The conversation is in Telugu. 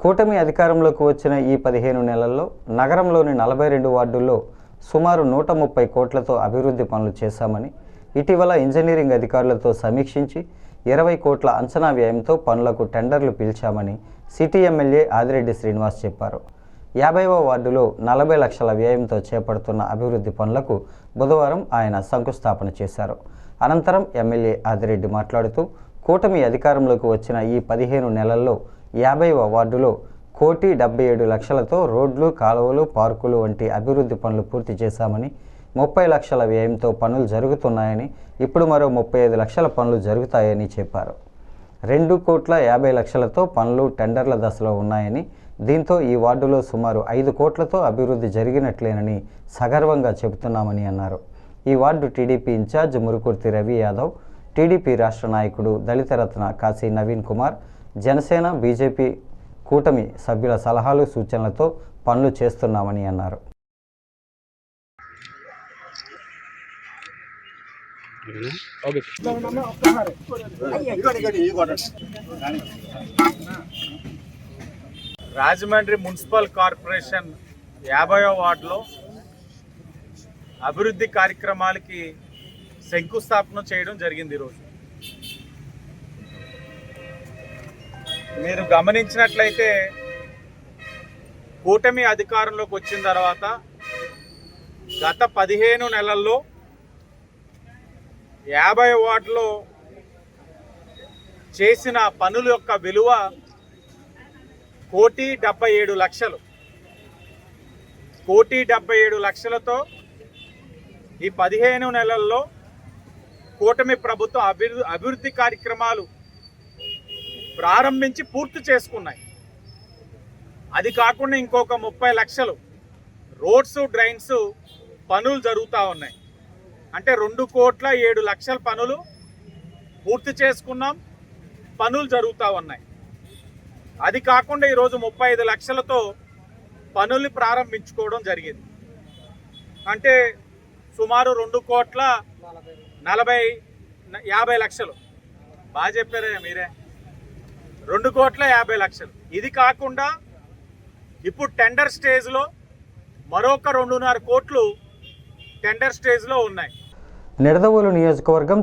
కూటమి అధికారంలోకి వచ్చిన ఈ పదిహేను నెలల్లో నగరంలోని నలభై రెండు వార్డుల్లో సుమారు నూట ముప్పై కోట్లతో అభివృద్ధి పనులు చేశామని ఇటీవల ఇంజనీరింగ్ అధికారులతో సమీక్షించి ఇరవై కోట్ల అంచనా వ్యయంతో పనులకు టెండర్లు పిలిచామని సిటీ ఎమ్మెల్యే ఆదిరెడ్డి శ్రీనివాస్ చెప్పారు. యాభైవ వార్డులో నలభై లక్షల వ్యయంతో చేపడుతున్న అభివృద్ధి పనులకు బుధవారం ఆయన శంకుస్థాపన చేశారు. అనంతరం ఎమ్మెల్యే ఆదిరెడ్డి మాట్లాడుతూ కూటమి అధికారంలోకి వచ్చిన ఈ పదిహేను నెలల్లో యాభైవ వార్డులో కోటి డెబ్బై ఏడు లక్షలతో రోడ్లు కాలువలు పార్కులు వంటి అభివృద్ధి పనులు పూర్తి చేశామని ముప్పై లక్షల వ్యయంతో పనులు జరుగుతున్నాయని ఇప్పుడు మరో ముప్పై ఐదు లక్షల పనులు జరుగుతాయని చెప్పారు. రెండు కోట్ల యాభై లక్షలతో పనులు టెండర్ల దశలో ఉన్నాయని దీంతో ఈ వార్డులో సుమారు ఐదు కోట్లతో అభివృద్ధి జరిగినట్లేనని సగర్వంగా చెబుతున్నామని అన్నారు. ఈ ward TDP incharge Murukurthi Ravi Yadav TDP రాష్ట్ర నాయకుడు దళితరత్న కాశీ నవీన్ కుమార్ జనసేన బీజేపీ కూటమి సభ్యుల సలహాలు సూచనలతో పనులు చేస్తున్నామని అన్నారు. రాజమండ్రి మున్సిపల్ కార్పొరేషన్ యాభైవ వార్డులో అభివృద్ధి కార్యక్రమాలకి శంకుస్థాపన చేయడం జరిగింది ఈరోజు. మీరు గమనించినట్లయితే కూటమి అధికారంలోకి వచ్చిన తర్వాత గత పదిహేను నెలల్లో యాభై వార్డులో చేసిన పనుల యొక్క విలువ కోటి డెబ్బై ఏడు లక్షలు. కోటి డెబ్బై ఏడు లక్షలతో ఈ పదిహేను నెలల్లో కూటమి ప్రభుత్వం అభివృద్ధి అభివృద్ధి కార్యక్రమాలు ప్రారంభించి పూర్తి చేసుకున్నాయి. అది కాకుండా ఇంకొక ముప్పై లక్షలు రోడ్స్ డ్రైన్స్ పనులు జరుగుతూ ఉన్నాయి. అంటే రెండు కోట్ల ఏడు లక్షల పనులు పూర్తి చేసుకున్నాం పనులు జరుగుతూ ఉన్నాయి. అది కాకుండా ఈరోజు ముప్పై ఐదు లక్షలతో పనులు ప్రారంభించుకోవడం జరిగింది. అంటే సుమారు రెండు కోట్ల నలభై యాభై లక్షలు. బాగా చెప్పారే మీరే. రెండు కోట్ల యాభై లక్షలు. ఇది కాకుండా ఇప్పుడు టెండర్ స్టేజ్లో మరొక రెండున్నర కోట్లు టెండర్ స్టేజ్లో ఉన్నాయి. నిడదవోలు నియోజకవర్గం